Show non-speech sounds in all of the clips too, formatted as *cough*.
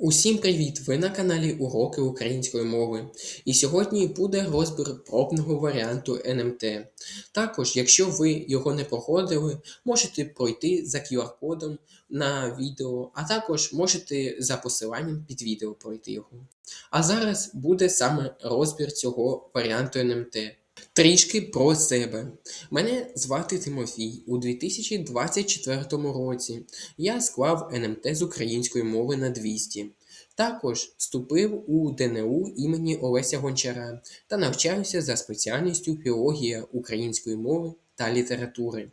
Усім привіт! Ви на каналі Уроки української мови. І сьогодні буде розбір пробного варіанту НМТ. Також, якщо ви його не проходили, можете пройти за QR-кодом на відео, а також можете за посиланням під відео пройти його. А зараз буде саме розбір цього варіанту НМТ. Трішки про себе. Мене звати Тимофій. У 2024 році я склав НМТ з української мови на 200. Також вступив у ДНУ імені Олеся Гончара та навчаюся за спеціальністю філологія української мови та літератури.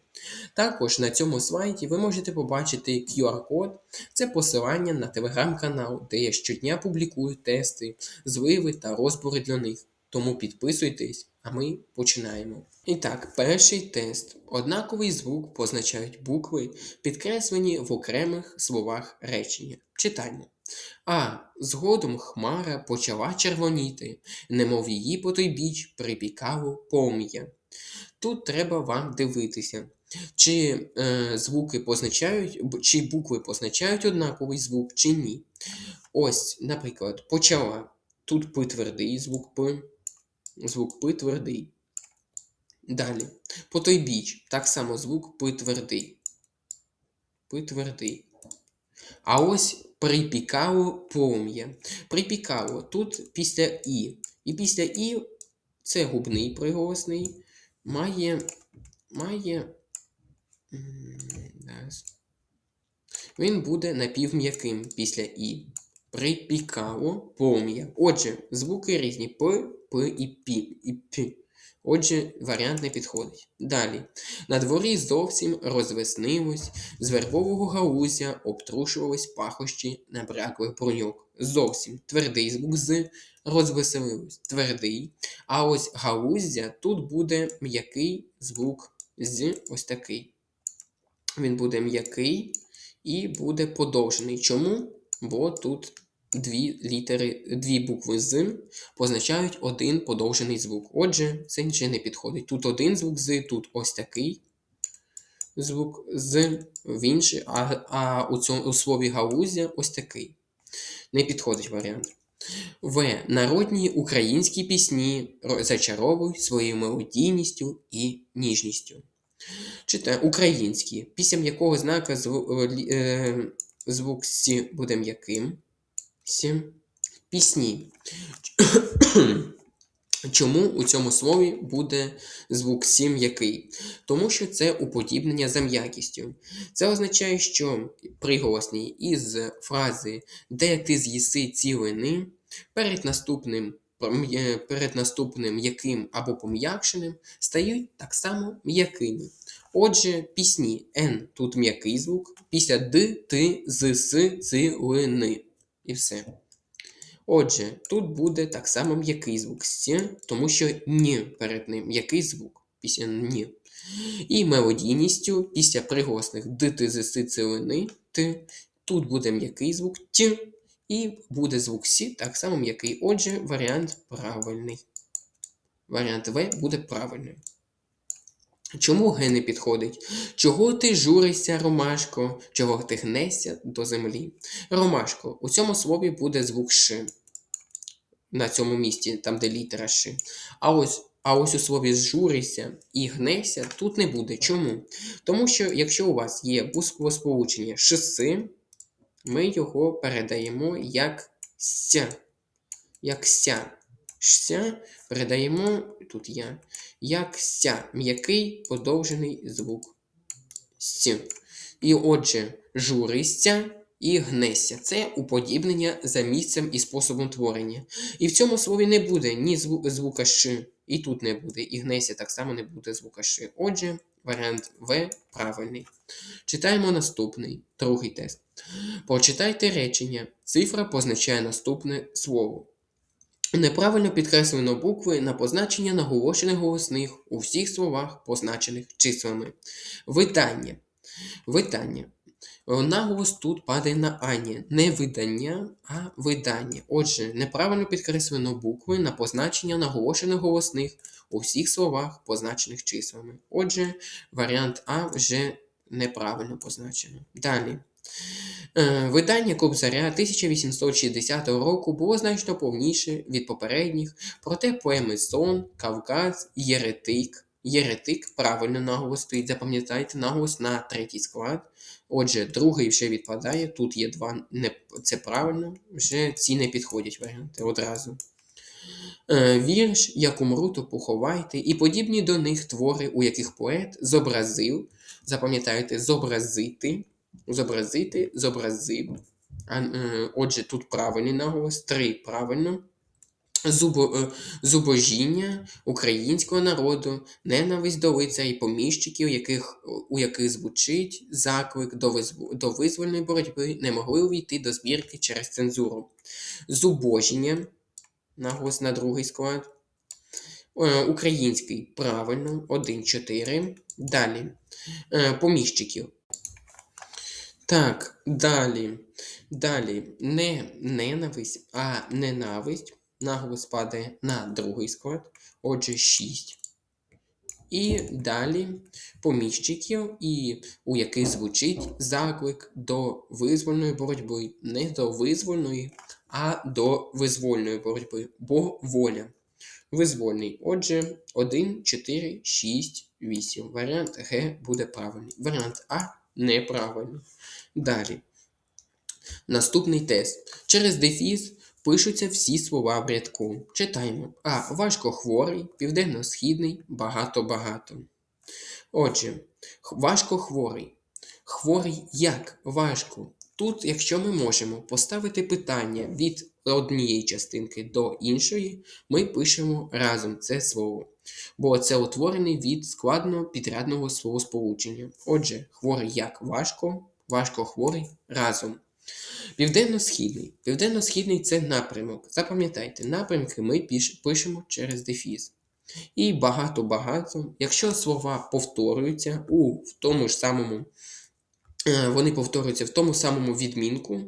Також на цьому слайді ви можете побачити QR-код, це посилання на телеграм-канал, де я щодня публікую тести, зливи та розбори для них. Тому підписуйтесь, а ми починаємо. І так, перший тест. Однаковий звук позначають букви, підкреслені в окремих словах речення. Читаємо. А згодом хмара почала червоніти, немов її по той біч припікало полум'я. Тут треба вам дивитися, чи е, звуки позначають, чи букви позначають однаковий звук, чи ні. Ось, наприклад, почала. Тут П твердий звук П, звук П твердий. Далі. По той біч. Так само звук П твердий. П твердий. А ось припікало полум'я. Припікало тут після І. І після І це губний приголосний. Має. має. Він буде напівм'яким після І. Припікало полум'я. Отже, звуки різні П, П і. Отже, варіант не підходить. Далі. На дворі зовсім розвеснилось, з вербового галузя обтрушувались пахощі набряклих бруньок. Зовсім твердий звук з розвеселилось. Твердий. А ось галуздя тут буде м'який звук з ось такий. Він буде м'який і буде подовжений. Чому? Бо тут дві літери, дві букви з позначають один подовжений звук. Отже, це нічого не підходить. Тут один звук з, тут ось такий звук з, в інший, а а у, цьому, у слові галузя ось такий. Не підходить варіант. В. Народні українські пісні зачаровують своєю мелодійністю і ніжністю. Читаю українські, після м'якого знака звук, е, звук С буде м'яким. Сім. Пісні. *clears throat* Чому у цьому слові буде звук сім який? Тому що це уподібнення за м'якістю. Це означає, що приголосні із фрази Де ти з'їси цілини перед наступним перед наступним м'яким або пом'якшеним стають так само м'якими. Отже, пісні Н тут м'який звук, після Д, Ти, З, С, цілини. І все. Отже, тут буде так само м'який звук С, тому що ні перед ним м'який звук після ні. І мелодійністю після с, цілини, т. Тут буде м'який звук Т. І буде звук С так само м'який. Отже, варіант правильний. Варіант В буде правильним. Чому Г не підходить? Чого ти журишся, Ромашко? Чого ти гнешся до землі? Ромашко, у цьому слові буде звук Ш. На цьому місці, там, де літера Ш. А ось а ось у слові журися і гнеся тут не буде. Чому? Тому що, якщо у вас є буквосполучення шиси, ми його передаємо як ся. Як ся. Ся передаємо тут я, як ся, м'який подовжений звук С. І отже, журистя і гнеся. Це уподібнення за місцем і способом творення. І в цьому слові не буде ні звука Ш, і тут не буде, і гнеся так само не буде звука Ш. Отже, варіант В правильний. Читаємо наступний, другий тест. Прочитайте речення. Цифра позначає наступне слово. Неправильно підкреслено букви на позначення наголошених голосних у всіх словах, позначених числами. Видання. Видання. Наголос тут падає на ані. Не видання, а видання. Отже, неправильно підкреслено букви на позначення наголошених голосних у всіх словах, позначених числами. Отже, варіант А вже неправильно позначено. Далі. Е, Видання Кобзаря 1860 року було значно повніше від попередніх, проте поеми Сон, Кавказ, Єретик. Єретик правильно наголос стоїть. Запам'ятайте наголос на третій склад. Отже, другий вже відпадає. Тут є два, не, це правильно, вже ці не підходять варіанти одразу. Е, Вірш Як умру, то поховайте, і подібні до них твори, у яких поет зобразив, запам'ятайте, зобразити, зобразити, зобразив. Е, Отже, тут правильний наголос, три правильно. Зубо, е, зубожіння українського народу, ненависть до лицарів і поміщиків, яких, у яких звучить заклик до, визв- до визвольної боротьби, не могли увійти до збірки через цензуру. Зубожіння, наголос на другий склад. Е, Український правильно, 1-4. Далі. Поміщиків. Так, далі. Далі. Не ненависть, а ненависть. Наголос падає на другий склад. Отже, 6. І далі поміщиків, і у яких звучить заклик до визвольної боротьби. Не до визвольної, а до визвольної боротьби. Бо воля. Визвольний. Отже, 1, 4, 6, 8. Варіант Г буде правильний. Варіант А неправильний. Далі. Наступний тест. Через дефіс пишуться всі слова в рядку. Читаємо. А. Важкохворий, південно-східний, багато-багато. Отже, важкохворий. Хворий як? Важко. Тут, якщо ми можемо поставити питання від однієї частинки до іншої, ми пишемо разом це слово. Бо це утворений від складного підрядного словосполучення. Отже, хворий як важко, важко хворий разом. Південно-східний. Південно-східний це напрямок. Запам'ятайте, напрямки ми пишемо через дефіс. І багато-багато. Якщо слова повторюються у в тому ж самому, вони повторюються в тому самому відмінку,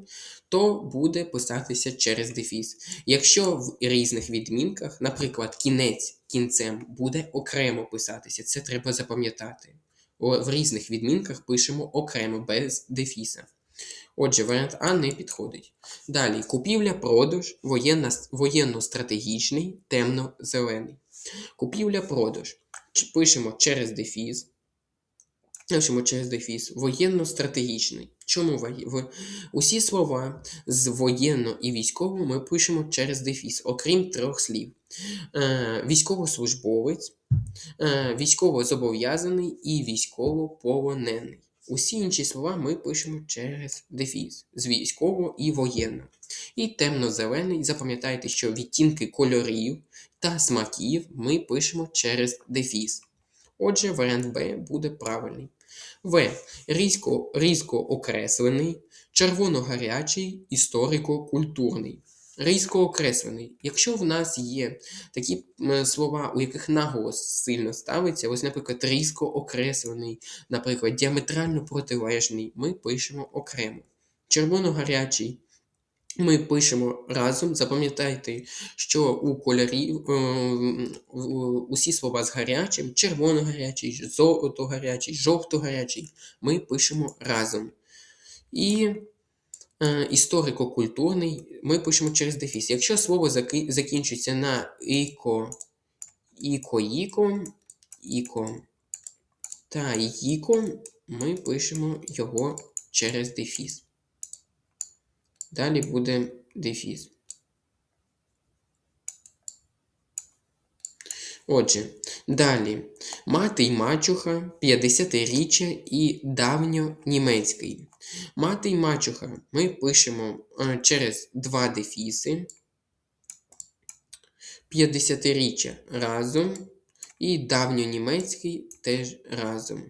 то буде писатися через дефіс. Якщо в різних відмінках, наприклад, кінець кінцем буде окремо писатися, це треба запам'ятати. В різних відмінках пишемо окремо без дефіса. Отже, варіант А не підходить. Далі купівля-продаж, воєнно-стратегічний, темно-зелений. Купівля-продаж. Пишемо через дефіс. Пишемо через дефіс. Воєнно-стратегічний. Чому усі слова з воєнно і військово ми пишемо через дефіс, окрім трьох слів. Е, військовослужбовець, е, військово-зобов'язаний і військово-полонений. Усі інші слова ми пишемо через дефіс з військово і воєнно. І темно-зелений, запам'ятайте, що відтінки кольорів та смаків ми пишемо через дефіс. Отже, варіант Б буде правильний. В. Різко, різко окреслений, червоно-гарячий, історико-культурний. Різко окреслений. Якщо в нас є такі слова, у яких наголос сильно ставиться, ось, наприклад, різко окреслений, наприклад, діаметрально протилежний, ми пишемо окремо. Червоно-гарячий ми пишемо разом. Запам'ятайте, що у кольорів е, усі слова з гарячим, червоно-гарячий, золото-гарячий, жовто-гарячий, ми пишемо разом. І е, історико-культурний ми пишемо через дефіс. Якщо слово закінчується на іко, іко-іко, іко та іко, ми пишемо його через дефіс. Далі буде дефіс. Отже, далі. Мати й мачуха, 50-річчя і давньонімецький. Мати й мачуха ми пишемо е, через два дефіси. 50-річчя разом. І давньонімецький теж разом.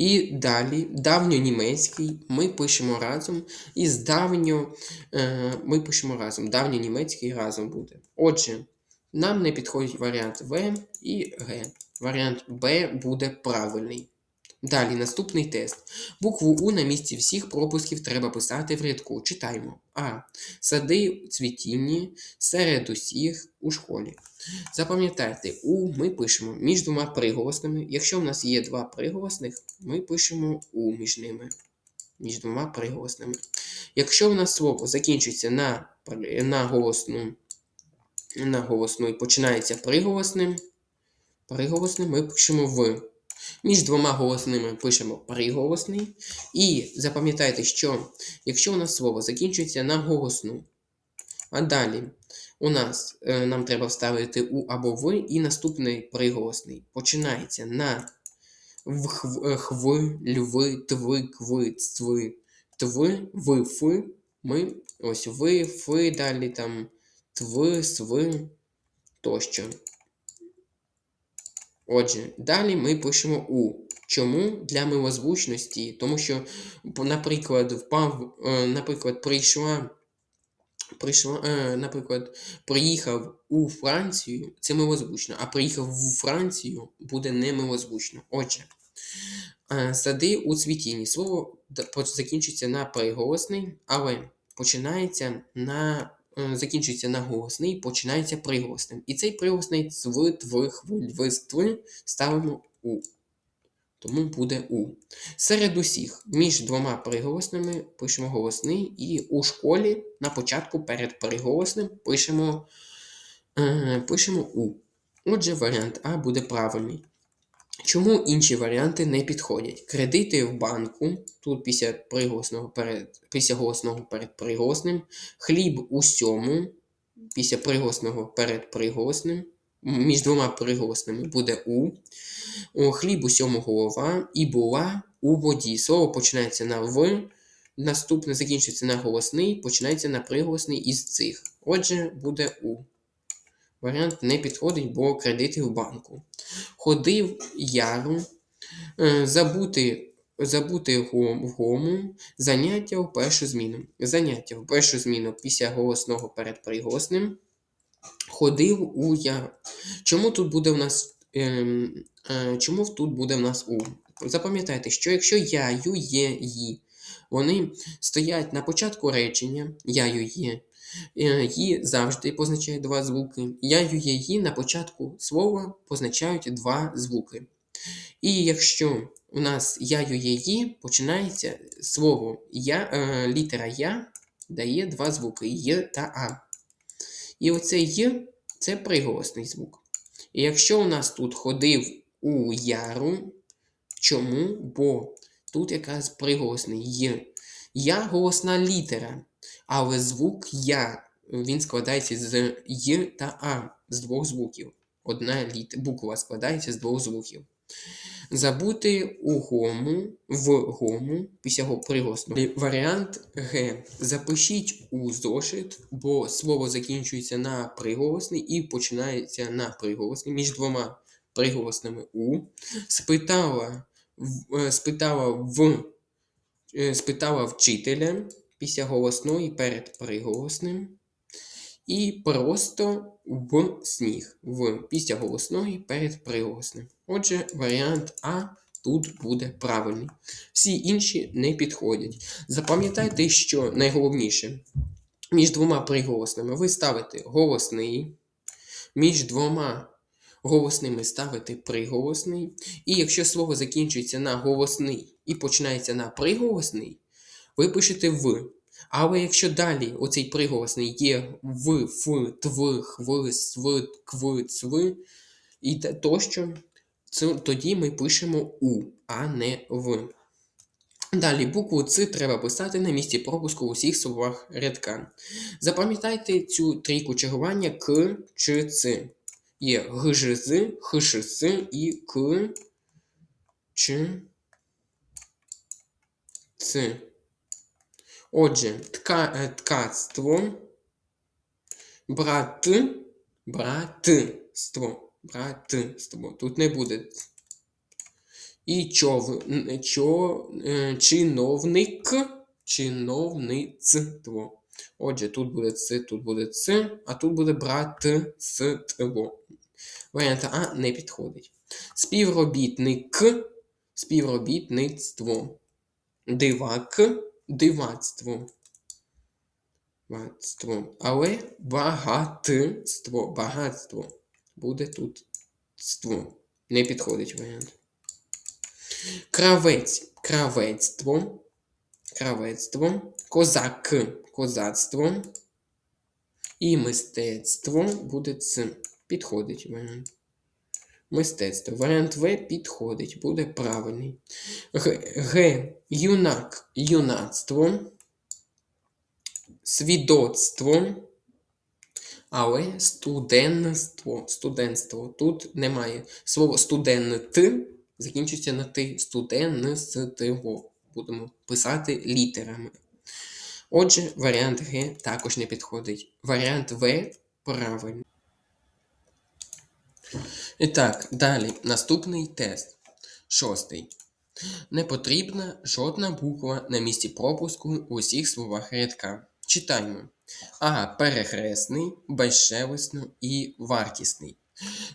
І далі давньонімецький ми пишемо разом. І з давньо е, ми пишемо разом. Давньонімецький разом буде. Отже, нам не підходить варіант В і Г. Варіант Б буде правильний. Далі наступний тест. Букву У на місці всіх пропусків треба писати в рядку. Читаємо. А. Сади цвітінні серед усіх у школі. Запам'ятайте, У ми пишемо між двома приголосними. Якщо в нас є два приголосних, ми пишемо У між ними. Між двома приголосними. Якщо в нас слово закінчується на, на голосну, на голосну і починається приголосним, приголосним ми пишемо в. Між двома голосними пишемо приголосний. І запам'ятайте, що якщо у нас слово закінчується на голосну, а далі у нас е, нам треба вставити у або в, і наступний приголосний починається на в, хв, е, хв, льви, тви, кви, цви, тви, ви, фи. Ми ось ви, фи, далі там тви, сви тощо. Отже, далі ми пишемо У. Чому? Для милозвучності. Тому що, наприклад, впав, е, наприклад, прийшла, прийшла, е, наприклад, приїхав у Францію, це милозвучно, а приїхав в Францію буде не милозвучно. Отже, е, сади у цвітінні. Слово закінчується на приголосний, але починається на. Е, Закінчується на голосний, починається приголосним. І цей приголосний цв, ставимо у. Тому буде у. Серед усіх між двома приголосними пишемо голосний, і у школі на початку перед приголосним пишемо, е, пишемо у. Отже, варіант А буде правильний. Чому інші варіанти не підходять? Кредити в банку, тут після приголосного перед, після голосного перед приголосним, хліб у сьому, після приголосного перед приголосним, між двома приголосними буде у. О, хліб у сьому голова і була у воді. Слово починається на в, наступне закінчується на голосний, починається на приголосний із цих. Отже, буде у. Варіант не підходить, бо кредити в банку. Ходив яру, е, забути, забути гому, заняття в першу зміну. Заняття в першу зміну після голосного перед приголосним. Ходив у яру. Чому тут буде в нас. Ем, е, чому тут буде в нас у? Запам'ятайте, що якщо я, ю, є, ї, вони стоять на початку речення, я, ю, є, ї завжди позначає два звуки, я, ю, є, ї на початку слова позначають два звуки. І якщо у нас я, ю, є, ї, починається слово я, е, літера я дає два звуки є та а. І оце є це приголосний звук. І якщо у нас тут ходив у яру, чому? Бо тут якраз приголосний є. Я голосна літера, але звук я він складається з Й та А з двох звуків. Одна літ... буква складається з двох звуків. Забути у гому, в гому, після го приголосного. Варіант Г. Запишіть у зошит, бо слово закінчується на приголосний і починається на приголосний між двома приголосними у. Спитала, в- е, спитала в е, спитала вчителя після голосної перед приголосним. І просто в сніг в після голосної перед приголосним. Отже, варіант А тут буде правильний. Всі інші не підходять. Запам'ятайте, що найголовніше, між двома приголосними ви ставите голосний, між двома голосними ставите приголосний. І якщо слово закінчується на голосний і починається на приголосний, ви пишете в. Але якщо далі оцей приголосний є в, ф, тв, хв, св, кв, цв і тощо, тоді ми пишемо у, а не в. Далі букву Ц треба писати на місці пропуску у всіх словах рядка. Запам'ятайте цю трійку чергування К, Ч, Ц. Є г, ж, з, х, ш, с і К, Ч, Ц. Отже, тка, е, ткацтво, брат, братство, братство. Тут не буде. І чов, чо, е, чиновник, чиновництво. Отже, тут буде ц, тут буде ц, а тут буде братство. Варіант А не підходить. Співробітник, співробітництво. Дивак дивацтво. Багатство. Але багатство. Багатство. Буде тут ство. Не підходить варіант. Кравець. Кравецтво. Кравецтво. Козак. Козацтво. І мистецтво буде це. Підходить варіант. Мистецтво. Варіант В підходить, буде правильний. Г. Юнак. Юнацтво. Свідоцтво. Але студентство. Студентство. Тут немає. Слово студент закінчується на ти. Студентство. Будемо писати літерами. Отже, варіант Г також не підходить. Варіант В правильний. І так, далі. Наступний тест. Шостий. Не потрібна жодна буква на місці пропуску у усіх словах рядка. Читаємо. А. Перехресний, безшелесно і вартісний.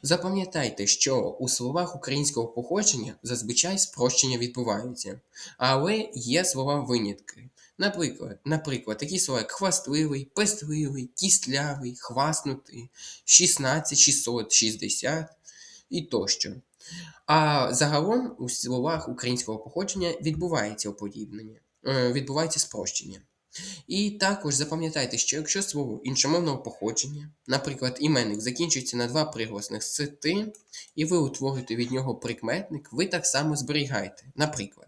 Запам'ятайте, що у словах українського походження зазвичай спрощення відбуваються, але є слова винятки. Наприклад, наприклад, такі слова, як хвастливий, пестливий, кістлявий, хваснутий, 16, 660 і тощо. А загалом у словах українського походження відбувається оподібнення, е, відбувається спрощення. І також запам'ятайте, що якщо слово іншомовного походження, наприклад, іменник закінчується на два приголосних з ти, і ви утворюєте від нього прикметник, ви так само зберігаєте. Наприклад,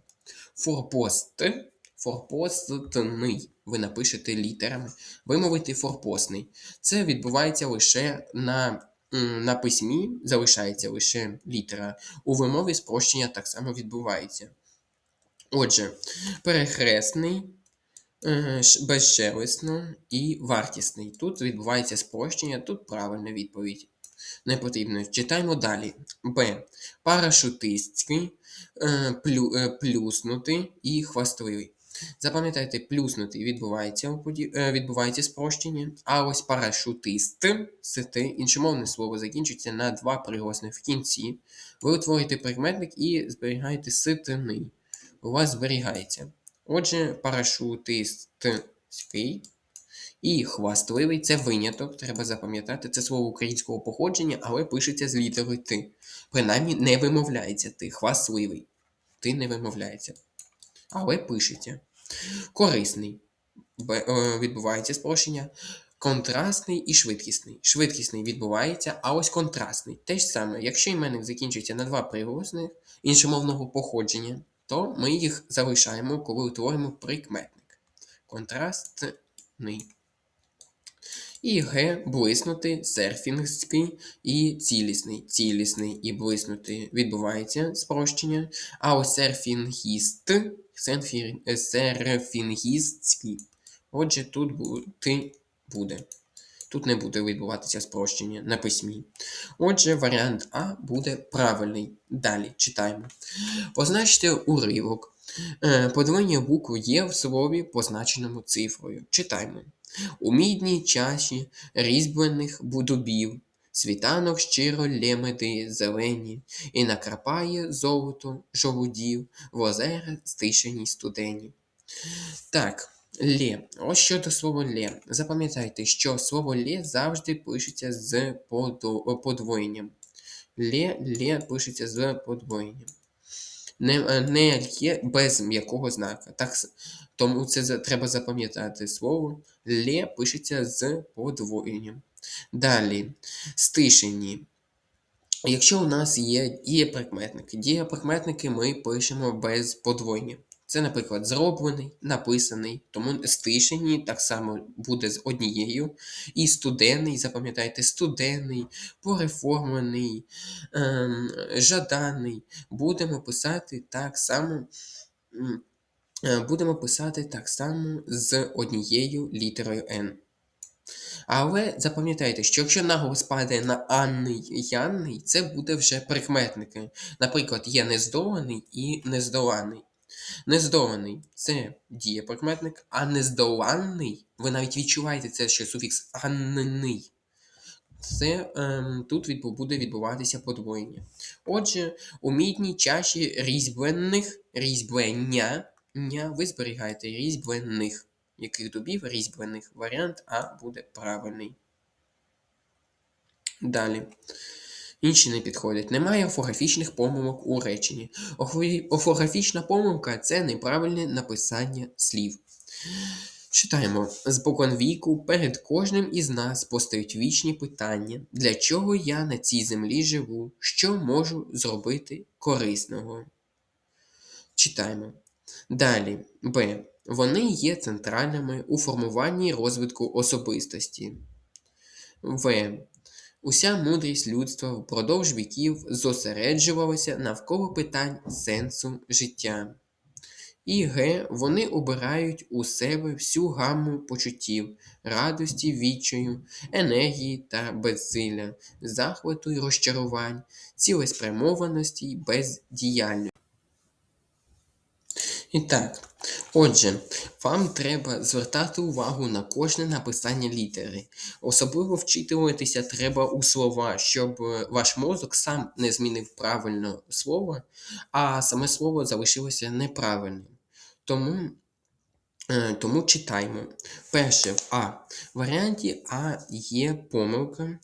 форпост, форпостний. Ви напишете літерами, вимовити форпостний. Це відбувається лише на на письмі, залишається лише літера. У вимові спрощення так само відбувається. Отже, перехресний. Е, безшелесно і вартісний. Тут відбувається спрощення, тут правильна відповідь. Не потрібно. Читаємо далі. Б. Парашутистський, е, е, плюснутий і хвастливий. Запам'ятайте, плюснутий відбувається відбувається спрощення, а ось парашутист, сити, іншомовне слово закінчується на два приголосних в кінці. Ви утворюєте прикметник і зберігаєте ситини. У вас зберігається. Отже, парашутистський і хвастливий це виняток, треба запам'ятати. Це слово українського походження, але пишеться з літерою Ти. Принаймні не вимовляється ти. Хвастливий. Ти не вимовляється. Але пишеться. Корисний. Е, відбувається спрощення. Контрастний і швидкісний. Швидкісний відбувається, а ось контрастний. Те ж саме, якщо іменник закінчується на два приголосних іншомовного походження то ми їх залишаємо, коли утворюємо прикметник. Контрастний. І Г блиснути, серфінгський і цілісний. Цілісний і блиснути відбувається спрощення. А ось серфінгіст, серфінгістський. Отже, тут бути буде. Тут не буде відбуватися спрощення на письмі. Отже, варіант А буде правильний. Далі читаємо. Позначте уривок. Е, подвоєння букв є в слові, позначеному цифрою. Читаємо. У мідній чаші різьблених будубів. Світанок щиро лемеди зелені, і накрапає золото жолудів в озера стишені студені. Так. Лє. Ось щодо слова лє. Запам'ятайте, що слово лє завжди пишеться з подвоєнням. Лє, лє пишеться з подвоєнням. Не не лє без м'якого знака. Так, Тому це треба запам'ятати слово. Лє пишеться з подвоєнням. Далі, стишені. Якщо у нас є дієприкметники, дієприкметники ми пишемо без подвоєння. Це, наприклад, зроблений, написаний, тому стишені так само буде з однією. І студенний, запам'ятайте, студенний, пореформений, ем, жаданий. Будемо писати так само. Е, будемо писати так само з однією літерою N. Але запам'ятайте, що якщо наголос падає на Анний Янний, це буде вже прикметники. Наприклад, є нездоланий і нездоланий. Нездоланий це дієприкметник, а нездоланний, ви навіть відчуваєте це, що суфікс анний. це ем, тут відбу- буде відбуватися подвоєння. Отже, у мідній чаші різьблених, різьблення, ня, ви зберігаєте різьблених. Яких дубів різьблених? Варіант А буде правильний. Далі. Інші не підходять. Немає орфографічних помилок у реченні. Орфо- Орфографічна помилка це неправильне написання слів. Читаємо. Споконвіку перед кожним із нас постають вічні питання. Для чого я на цій землі живу? Що можу зробити корисного? Читаємо. Далі. Б. Вони є центральними у формуванні розвитку особистості. В. Уся мудрість людства впродовж віків зосереджувалася навколо питань сенсу життя. І Г. Вони обирають у себе всю гамму почуттів, радості, відчаю, енергії та безсилля, захвату і розчарувань, цілеспрямованості й бездіяльності. І так, отже, вам треба звертати увагу на кожне написання літери. Особливо вчитуватися треба у слова, щоб е, ваш мозок сам не змінив правильно слово, а саме слово залишилося неправильним. Тому, е, тому читаймо. Перше в А. В варіанті А є помилка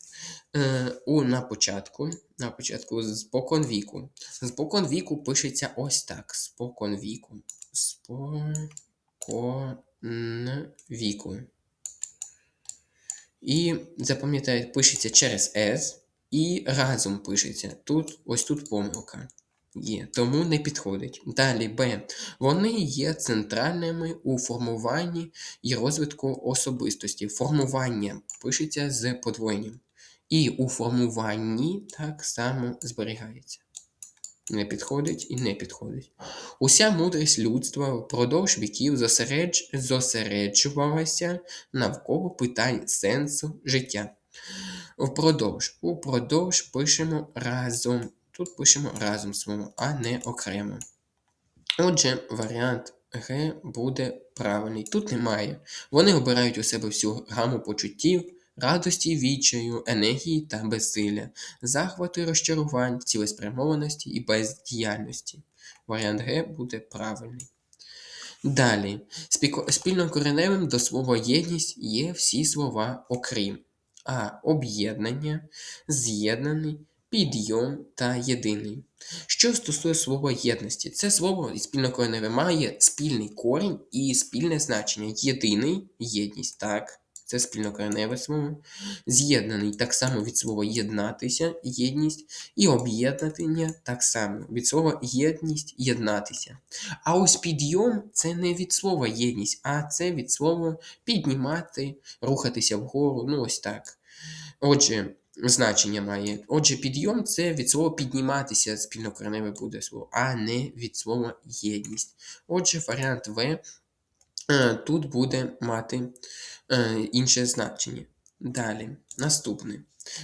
е, у на початку. На початку спокон віку. Спокон віку пишеться ось так. Спокон віку. Спокон віку. І запам'ятайте, пишеться через S і разом пишеться. Тут, ось тут помилка є, тому не підходить. Далі Б. Вони є центральними у формуванні і розвитку особистості. Формування пишеться з подвоєнням. І у формуванні так само зберігається. Не підходить і не підходить. Уся мудрість людства впродовж віків зосередж... зосереджувалася навколо питань сенсу життя. Впродовж. Упродовж пишемо разом. Тут пишемо разом слово, а не окремо. Отже, варіант Г буде правильний. Тут немає. Вони обирають у себе всю гаму почуттів, радості, відчаю, енергії та безсилля, захвату розчарувань, цілеспрямованості і бездіяльності. Варіант Г буде правильний. Далі, Спіко- спільнокореневим до слова єдність є всі слова окрім А. Об'єднання, з'єднаний, підйом та єдиний. Що стосує слова єдності, це слово спільнокореневе має спільний корінь і спільне значення. Єдиний єдність, так, це спільнокореневе слово. З'єднаний так само від слова єднатися, єдність, і об'єднання так само від слова єдність, єднатися. А ось підйом це не від слова єдність, а це від слова піднімати, рухатися вгору. Ну ось так. Отже, значення має. Отже, підйом це від слова підніматися, спільнокореневе буде слово, а не від слова єдність. Отже, варіант В тут буде мати е, інше значення. Далі, наступне.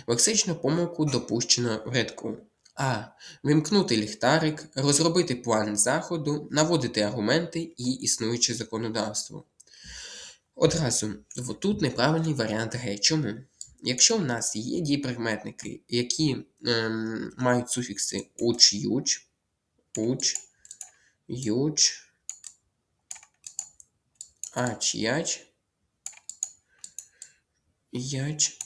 Лексичну помилку допущено в рядку. А. Вимкнути ліхтарик, розробити план заходу, наводити аргументи і існуюче законодавство. Одразу, тут неправильний варіант Г. Чому? Якщо в нас є дієприкметники, які ем, мають суфікси уч, юч, уч, юч, ач, яч, яч,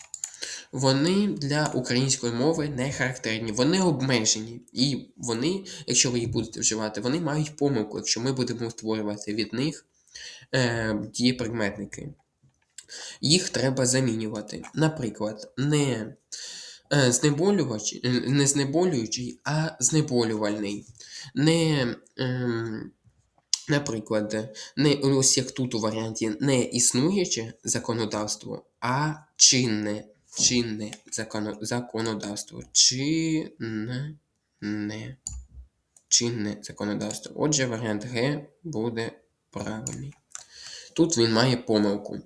вони для української мови не характерні, вони обмежені. І вони, якщо ви їх будете вживати, вони мають помилку, якщо ми будемо створювати від них е, дієприкметники. Їх треба замінювати. Наприклад, не е, знеболювач, е, не знеболюючий, а знеболювальний. Не, ем, наприклад, не ось як тут у варіанті не існуюче законодавство, а чинне. Чинне законодавство. Чинне. Чинне законодавство. Отже, варіант Г буде правильний. Тут він має помилку.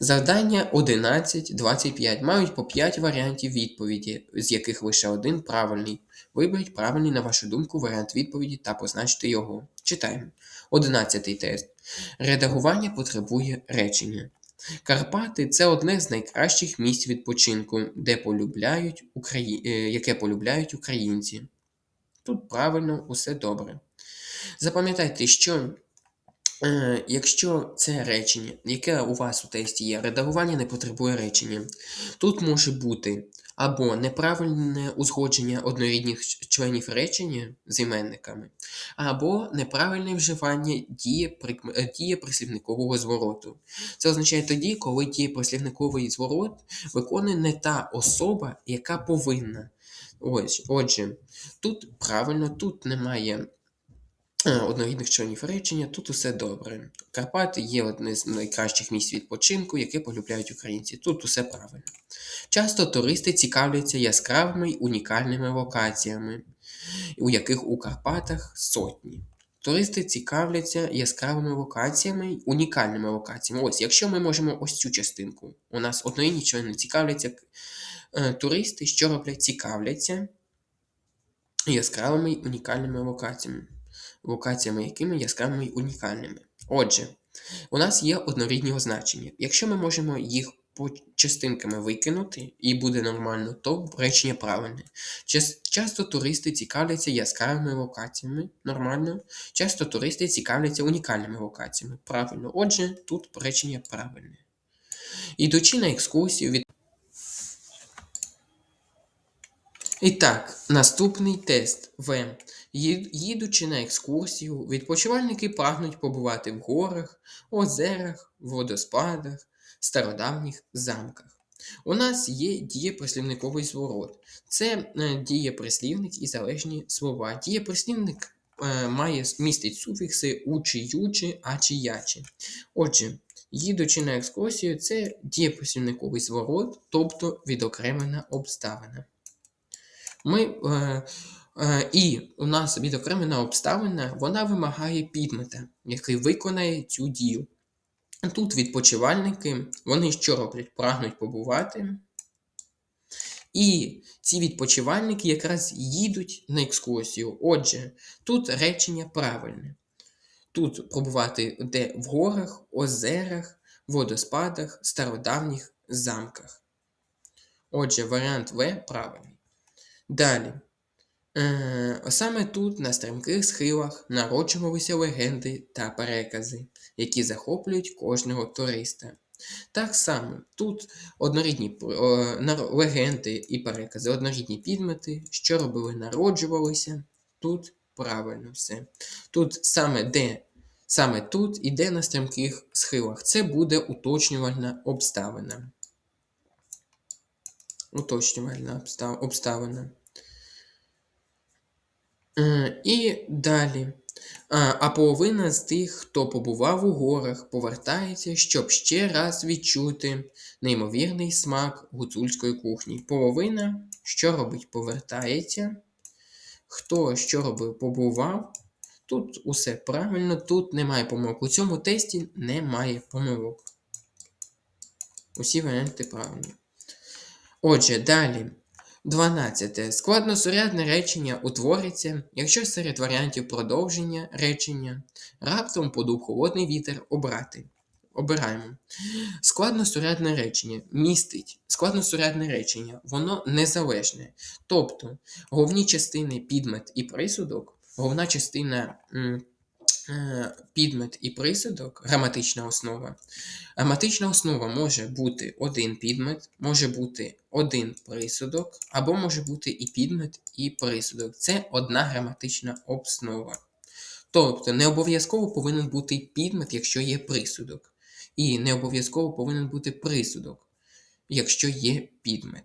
Завдання 11-25 мають по 5 варіантів відповіді, з яких лише один правильний. Виберіть правильний, на вашу думку, варіант відповіді та позначте його. Читаємо. 11 тест. Редагування потребує речення. Карпати це одне з найкращих місць відпочинку, де полюбляють Украї... е, яке полюбляють українці. Тут правильно усе добре. Запам'ятайте, що е, якщо це речення, яке у вас у тесті є, редагування не потребує речення, тут може бути або неправильне узгодження однорідних членів речення з іменниками, або неправильне вживання дієприкм- е, дієприслівникового звороту. Це означає тоді, коли дієприслівниковий зворот виконує не та особа, яка повинна. Ось, отже, тут правильно, тут немає однорідних членів речення, тут усе добре. Карпати є одне з найкращих місць відпочинку, яке полюбляють українці. Тут усе правильно. Часто туристи цікавляться яскравими й унікальними локаціями, у яких у Карпатах сотні. Туристи цікавляться яскравими локаціями унікальними локаціями. Ось, якщо ми можемо ось цю частинку, у нас одноїдні члени цікавляться. е, Туристи, що роблять? Цікавляться яскравими унікальними локаціями. Локаціями якими яскравими й унікальними. Отже, у нас є однорідні означення. Якщо ми можемо їх по частинками викинути і буде нормально, то речення правильне. Часто туристи цікавляться яскравими локаціями, нормально. Часто туристи цікавляться унікальними локаціями. Правильно. Отже, тут речення правильне. Ідучи на екскурсію від І так, наступний тест В. Їдучи на екскурсію, відпочивальники прагнуть побувати в горах, озерах, водоспадах, стародавніх замках. У нас є дієприслівниковий зворот. Це е, дієприслівник і залежні слова. Дієприслівник е, має містить суфікси учи, ючи, ачі, ячі. Отже, їдучи на екскурсію, це дієприслівниковий зворот, тобто відокремлена обставина. Ми, е, е, і у нас відокремлена обставина, вона вимагає підмета, який виконає цю дію. Тут відпочивальники, вони що роблять? Прагнуть побувати. І ці відпочивальники якраз їдуть на екскурсію. Отже, тут речення правильне. Тут побувати де в горах, озерах, водоспадах, стародавніх замках. Отже, варіант В правильний. Далі. Е, саме тут, на стрімких схилах, народжувалися легенди та перекази, які захоплюють кожного туриста. Так само тут однорідні легенди і перекази, однорідні підмети, що робили, народжувалися. Тут правильно все. Тут саме де, саме тут і де на стрімких схилах. Це буде уточнювальна обставина. Уточнювальна обста- обставина. Е, І далі. А половина з тих, хто побував у горах, повертається, щоб ще раз відчути неймовірний смак гуцульської кухні. Половина, що робить, повертається. Хто що робив, побував. Тут усе правильно, тут немає помилок. У цьому тесті немає помилок. Усі варіанти правильні. Отже, далі. 12. Складносурядне речення утвориться, якщо серед варіантів продовження речення раптом подув холодний вітер обрати. Обираємо. Складносурядне речення містить складносурядне речення, воно незалежне. Тобто головні частини підмет і присудок, головна частина м, підмет і присудок, граматична основа. Граматична основа може бути один підмет, може бути один присудок, або може бути і підмет, і присудок. Це одна граматична основа. Тобто не обов'язково повинен бути підмет, якщо є присудок. І не обов'язково повинен бути присудок, якщо є підмет.